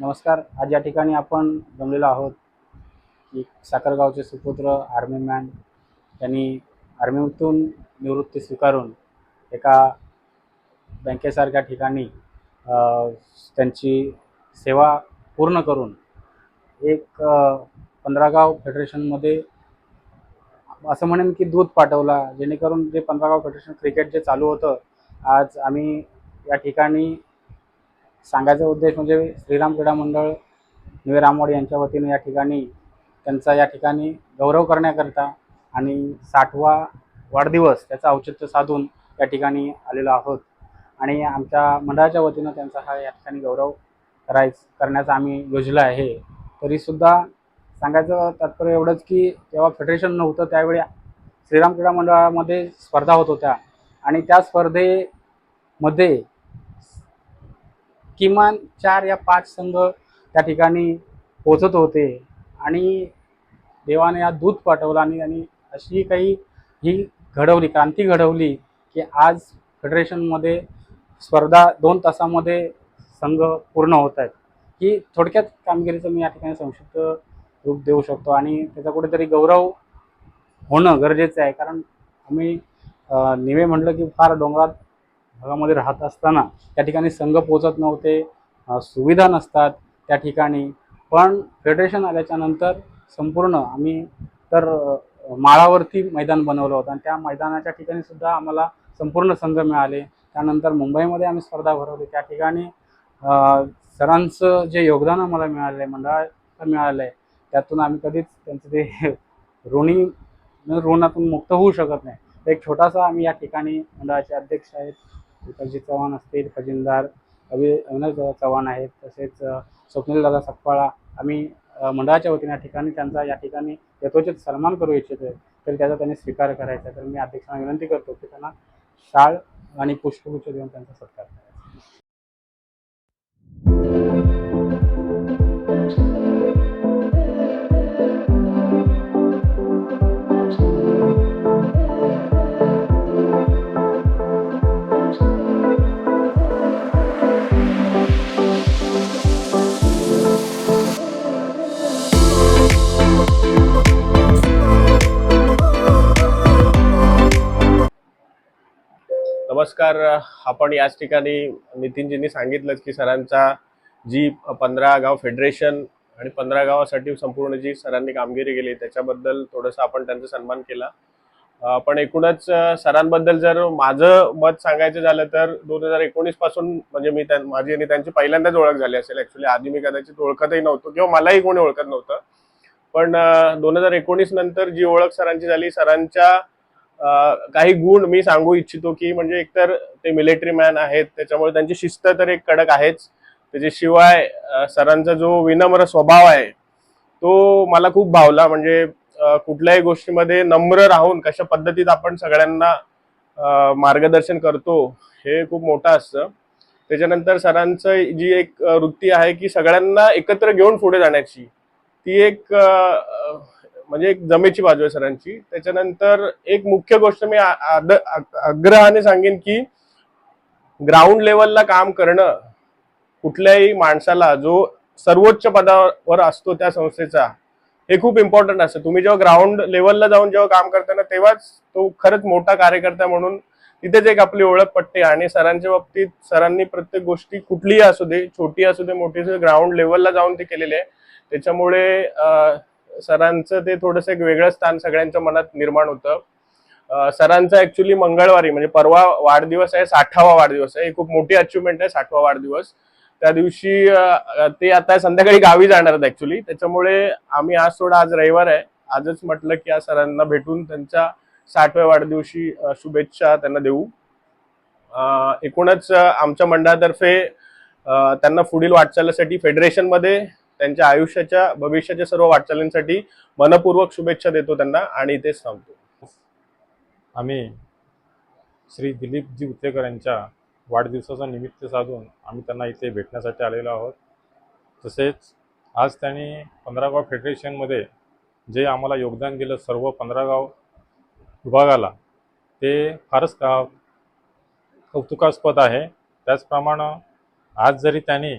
नमस्कार. आज या ठिकाणी आपण जमलेलो आहोत. की साखरगावचे सुपुत्र आर्मी मॅन त्यांनी आर्मीतून निवृत्ती स्वीकारून एका बँकेसारख्या ठिकाणी त्यांची सेवा पूर्ण करून एक पंधरागाव फेडरेशनमध्ये असं म्हणेन की दूध पाठवला. जेणेकरून जे पंधरागाव फेडरेशन क्रिकेट जे चालू होतं आज आम्ही या ठिकाणी सांगायचा उद्देश म्हणजे श्रीराम क्रीडा मंडळ निवे रामवाडी यांच्या वतीने या ठिकाणी त्यांचा या ठिकाणी गौरव करण्याकरता आणि साठवा वाढदिवस त्याचं औचित्य साधून या ठिकाणी आलेलो आहोत. आणि आमच्या मंडळाच्या वतीनं त्यांचा हा या ठिकाणी गौरव करायच करण्याचा आम्ही योजलं आहे. तरीसुद्धा सांगायचं तात्पर्य एवढंच की जेव्हा फेडरेशन नव्हतं त्यावेळी श्रीराम क्रीडा मंडळामध्ये स्पर्धा होत होत्या. आणि त्या स्पर्धेमध्ये किमान चार या पाच संघ त्या ठिकाणी पोचत होते. आणि देवाने हा दूध पाठवला आणि आणि अशी काही ही घडवली क्रांती घडवली की आज फेडरेशनमध्ये स्पर्धा दोन तासामध्ये संघ पूर्ण होत आहेत. ही थोडक्यात कामगिरीचं मी या ठिकाणी संक्षिप्त रूप देऊ शकतो आणि त्याचा कुठेतरी गौरव होणं गरजेचं आहे. कारण आम्ही निवे म्हटलं की फार डोंगरात भागामध्ये राहत असताना त्या ठिकाणी संघ पोचत नव्हते सुविधा नसतात त्या ठिकाणी. पण फेडरेशन आल्याच्यानंतर संपूर्ण आम्ही तर माळावरती मैदान बनवलं होतं आणि त्या मैदानाच्या ठिकाणी सुद्धा आम्हाला संपूर्ण संघ मिळाले. त्यानंतर मुंबईमध्ये आम्ही स्पर्धा भरवली. त्या ठिकाणी सरांचं जे योगदान आम्हाला मिळालं आहे मंडळाला मिळालं आहे त्यातून आम्ही कधीच त्यांचं ते ऋणी ऋणातून मुक्त होऊ शकत नाही. एक छोटासा आम्ही या ठिकाणी मंडळाचे अध्यक्ष आहेत विकासजी चव्हाण असतील खजिनदार अभि अविनाशदादा चव्हाण आहेत तसेच स्वप्नीलदादा स्वप्नील दादा सकपाळा आम्ही मंडळाच्या वतीने या ठिकाणी त्यांचा या ठिकाणी यथोचित सन्मान करू इच्छितो तर त्याचा त्यांनी स्वीकार करायचा आहे. तर मी अध्यक्षांना विनंती करतो की त्यांना शाळ आणि पुष्पगुच्छ देऊन त्यांचा सत्कार करायचा नमस्कार. आपण याच ठिकाणी नितीनजींनी सांगितलंच की सरांचा जी पंधरा गाव फेडरेशन आणि पंधरा गावासाठी संपूर्ण जी सरांनी कामगिरी केली त्याच्याबद्दल थोडंसं आपण त्यांचा सन्मान केला. पण एकूणच सरांबद्दल जर माझं मत सांगायचं झालं तर दोन हजार एकोणीसपासून म्हणजे मी त्यां माझी आणि त्यांची पहिल्यांदाच ओळख झाली असेल. ऍक्च्युली आधी मी कदाचित ओळखतही नव्हतो किंवा मलाही कोणी ओळखत नव्हतं. पण दोन हजार एकोणीस नंतर जी ओळख सरांची झाली सरांच्या काही गुण मी सांगू इच्छितो की म्हणजे एकतर ते मिलिटरी मॅन आहेत त्याच्यामुळे त्यांची शिस्त तर एक कडक आहेच. त्याच्याशिवाय सरांचा जो विनम्र स्वभाव आहे तो मला खूप भावला. म्हणजे कुठल्याही गोष्टीमध्ये नम्र राहून कशा पद्धतीत आपण सगळ्यांना मार्गदर्शन करतो हे खूप मोठं असतं. त्याच्यानंतर सरांचं जी एक वृत्ती आहे की सगळ्यांना एकत्र घेऊन पुढे जाण्याची ती एक म्हणजे एक जमेची बाजू आहे सरांची. त्याच्यानंतर एक मुख्य गोष्ट मी आद- आग्रहाने सांगेन की ग्राउंड लेवलला काम करणं कुठल्याही माणसाला जो सर्वोच्च पदावर असतो त्या संस्थेचा हे खूप इम्पॉर्टंट असतं. तुम्ही जेव्हा ग्राउंड लेवलला जाऊन जेव्हा काम करताना तेव्हाच तो खरंच मोठा कार्यकर्ता म्हणून तिथेच एक आपली ओळख पटते आणि सरांच्या बाबतीत सरांनी प्रत्येक गोष्टी कुठलीही असू दे छोटी असू दे मोठी असू दे ग्राउंड लेवलला जाऊन ते केलेले आहे. त्याच्यामुळे सरांचं ते थोडंसं एक वेगळं स्थान सगळ्यांच्या मनात निर्माण होतं. सरांचं सरांचा ऍक्च्युली मंगळवारी म्हणजे परवा वाढदिवस आहे साठावा वाढदिवस आहे. ही खूप मोठी अचिव्हमेंट आहे साठवा वाढदिवस. त्या दिवशी ते आता संध्याकाळी गावी जाणार आहेत ऍक्च्युली त्याच्यामुळे आम्ही आज थोडा आज रविवार आहे. आजच म्हटलं की आज सरांना भेटून त्यांच्या साठव्या वाढदिवशी शुभेच्छा त्यांना देऊ. एकूणच आमच्या मंडळातर्फे त्यांना पुढील वाटचालीसाठी फेडरेशनमध्ये त्यांच्या आयुष्याच्या भविष्याच्या सर्व वाटचालींसाठी मनपूर्वक शुभेच्छा देतो त्यांना आणि इथेच थांबतो. आम्ही श्री दिलीपजी उतेकर यांच्या वाढदिवसाचा निमित्त साधून आम्ही त्यांना इथे भेटण्यासाठी आलेलो आहोत. तसेच आज त्यांनी पंधरागाव फेडरेशनमध्ये जे आम्हाला योगदान दिलं सर्व पंधरागाव विभागाला ते फारच का कौतुकास्पद आहे. त्याचप्रमाणे आज जरी त्यांनी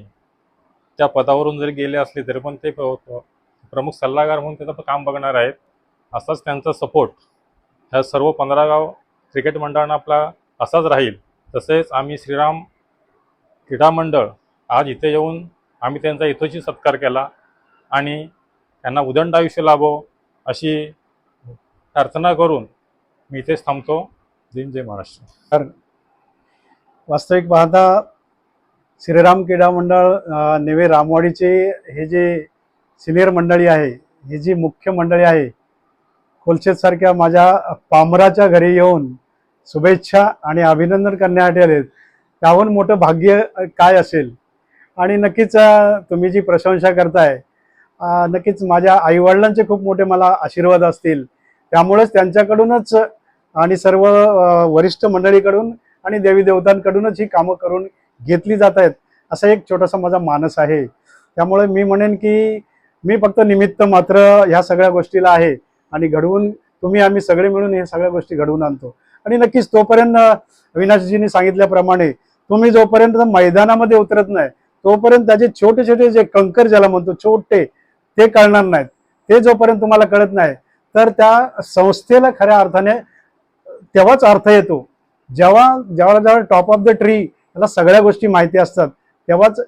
त्या पदावरून जरी गेले असले तरी पण ते प- प्रमुख सल्लागार म्हणून त्याचं काम बघणार आहेत. असाच त्यांचा सपोर्ट ह्या सर्व पंधरा गाव क्रिकेट मंडळांना आपला असाच राहील. तसेच आम्ही श्रीराम क्रीडा मंडळ आज इथे येऊन आम्ही त्यांचा इथोची सत्कार केला आणि त्यांना उदंड आयुष्य लाभो अशी प्रार्थना करून मी इथेच थांबतो. जय जय महाराष्ट्र. वास्तविक पाहता श्रीराम क्रीडा मंडळ नेवे रामवाडीचे हे जे सिनियर मंडळी आहे ही जी मुख्य मंडळी आहे कोलशेतसारख्या माझ्या पामराच्या घरी येऊन शुभेच्छा आणि अभिनंदन करण्यासाठी आलेत. त्याहून मोठं भाग्य काय असेल? आणि नक्कीच तुम्ही जी प्रशंसा करताय नक्कीच माझ्या आईवडिलांचे खूप मोठे मला आशीर्वाद असतील. त्यामुळेच त्यांच्याकडूनच आणि सर्व वरिष्ठ मंडळीकडून आणि देवी देवतांकडूनच ही कामं करून घेतली जात आहेत असा एक छोटासा माझा मानस आहे. त्यामुळे मी म्हणेन की मी फक्त निमित्त मात्र ह्या सगळ्या गोष्टीला आहे आणि घडवून तुम्ही आम्ही सगळे मिळून हे सगळ्या गोष्टी घडवून आणतो. आणि नक्कीच तोपर्यंत अविनाशजींनी सांगितल्याप्रमाणे तुम्ही जोपर्यंत मैदानामध्ये उतरत नाही तोपर्यंत त्याचे छोटे छोटे जे कंकर ज्याला म्हणतो छोटे ते कळणार नाहीत. ते जोपर्यंत तुम्हाला कळत नाही तर त्या संस्थेला खऱ्या अर्थाने तेव्हाच अर्थ येतो. जेव्हा जेव्हा जेव्हा टॉप ऑफ द ट्री त्याला सगळ्या गोष्टी माहिती असतात. तेव्हाच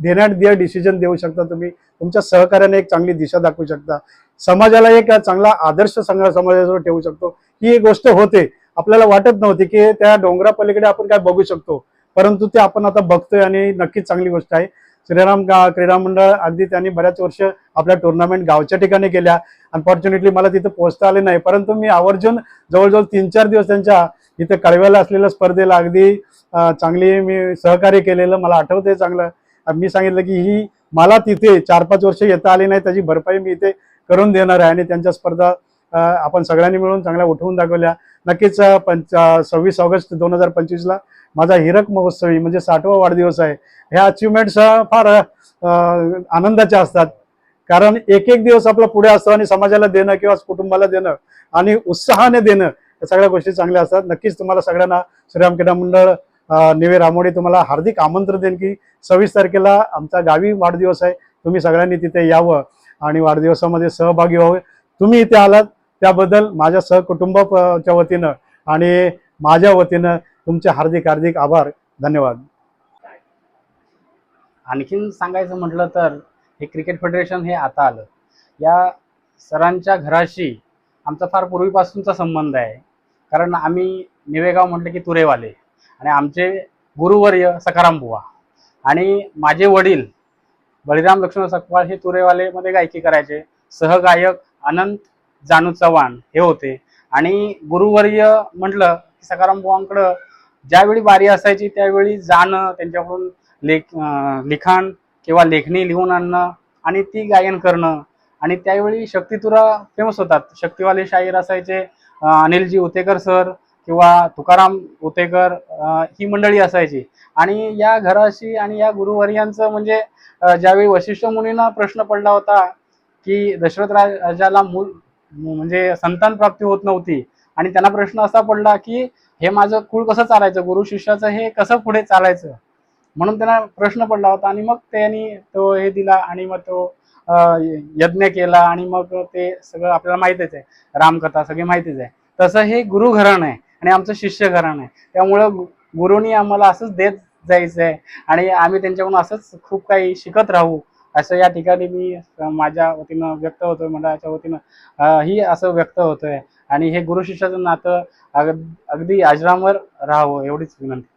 देण्यात दिअर डिसिजन देऊ शकता तुम्ही. तुमच्या सहकार्याने एक चांगली दिशा दाखवू शकता. समाजाला एक चांगला आदर्श संघ समाजाजवळ ठेवू शकतो. ही एक गोष्ट होते. आपल्याला वाटत नव्हती की त्या डोंगरापलीकडे आपण काय बघू शकतो. परंतु ते आपण आता बघतोय आणि नक्कीच चांगली गोष्ट आहे. श्रीराम गा क्रीडा मंडळ अगदी त्यांनी बऱ्याच वर्ष आपल्या टुर्नामेंट गावच्या ठिकाणी केल्या. अनफॉर्च्युनेटली मला तिथे पोहोचता आले नाही. परंतु मी आवर्जून जवळजवळ तीन चार दिवस त्यांच्या इथे कळव्याला असलेल्या स्पर्धेला अगदी चांगली मी सहकार्य केलेलं मला आठवते चांगलं. मी सांगितलं की ही मला तिथे चार पाच वर्ष येता आली नाही त्याची भरपाई मी इथे करून देणार आहे आणि त्यांच्या स्पर्धा आपण सगळ्यांनी मिळून चांगल्या उठवून दाखवल्या. नक्कीच पंच सव्वीस ऑगस्ट दोन हजार पंचवीसला माझा हिरक महोत्सवी म्हणजे साठवा वाढदिवस आहे. ह्या अचिव्हमेंट्स फार आनंदाच्या असतात. कारण एक एक दिवस आपला पुढे असतो आणि समाजाला देणं किंवा कुटुंबाला देणं आणि उत्साहाने देणं या सगळ्या गोष्टी चांगल्या असतात. नक्कीच तुम्हाला सगळ्यांना श्रीराम क्रीडा मंडळ निवे रामोडे तुम्हाला हार्दिक आमंत्रण देईन की सव्वीस तारखेला आमचा गावी वाढदिवस आहे. तुम्ही सगळ्यांनी तिथे यावं आणि वाढदिवसामध्ये सहभागी व्हावे. तुम्ही इथे आलात त्याबद्दल माझ्या सहकुटुंबाच्या वतीनं आणि माझ्या वतीनं तुमचे हार्दिक हार्दिक आभार. धन्यवाद. आणखीन सांगायचं म्हटलं तर हे क्रिकेट फेडरेशन हे आता आलं. या सरांच्या घराशी आमचा फार पूर्वीपासूनचा संबंध आहे. कारण आम्ही निवेगाव म्हटलं की तुरेवाले आणि आमचे गुरुवर्य सखाराम बुवा आणि माझे वडील बळीराम लक्ष्मण सकवाळ हे तुरेवालेमध्ये गायकी करायचे. सहगायक अनंत जानू चव्हाण हे होते. आणि गुरुवर्य म्हटलं की सखाराम बुवांकडं ज्यावेळी बारी असायची त्यावेळी जाणं त्यांच्याकडून लेख लिखाण किंवा लेखणी लिहून आणणं आणि ती गायन करणं आणि त्यावेळी शक्तितुरा फेमस होतात. शक्तिवाले शाहीर असायचे अनिलजी उतेकर सर किंवा तुकाराम उतेकर ही मंडळी असायची. आणि या घराशी आणि या गुरुवर्यांचं म्हणजे ज्यावेळी वशिष्ठ मुनींना प्रश्न पडला होता की दशरथ राज- राजाला मूल म्हणजे संतान प्राप्ती होत नव्हती आणि त्यांना प्रश्न असा पडला की हे माझं कुळ कसं चालायचं? गुरु शिष्याचं हे कसं पुढे चालायचं? म्हणून त्यांना प्रश्न पडला होता आणि मग त्यांनी तो हे दिला आणि मग तो यज्ञ केला आणि मग ते सगळं आपल्याला माहितीच आहे. रामकथा सगळी माहितीच आहे. तसं हे गुरु घराणं आहे आणि आमचं शिष्य घराणं आहे. त्यामुळं गुरुनी आम्हाला असंच देत जायचं आहे आणि आम्ही त्यांच्याकडून असंच खूप काही शिकत राहू असं या ठिकाणी मी माझ्या वतीनं व्यक्त होतोय मंडळाच्या वतीनं ही असं व्यक्त होतोय. आणि हे गुरु शिष्याचं नातं अग- अगदी आजरामर राहावं एवढीच विनंती.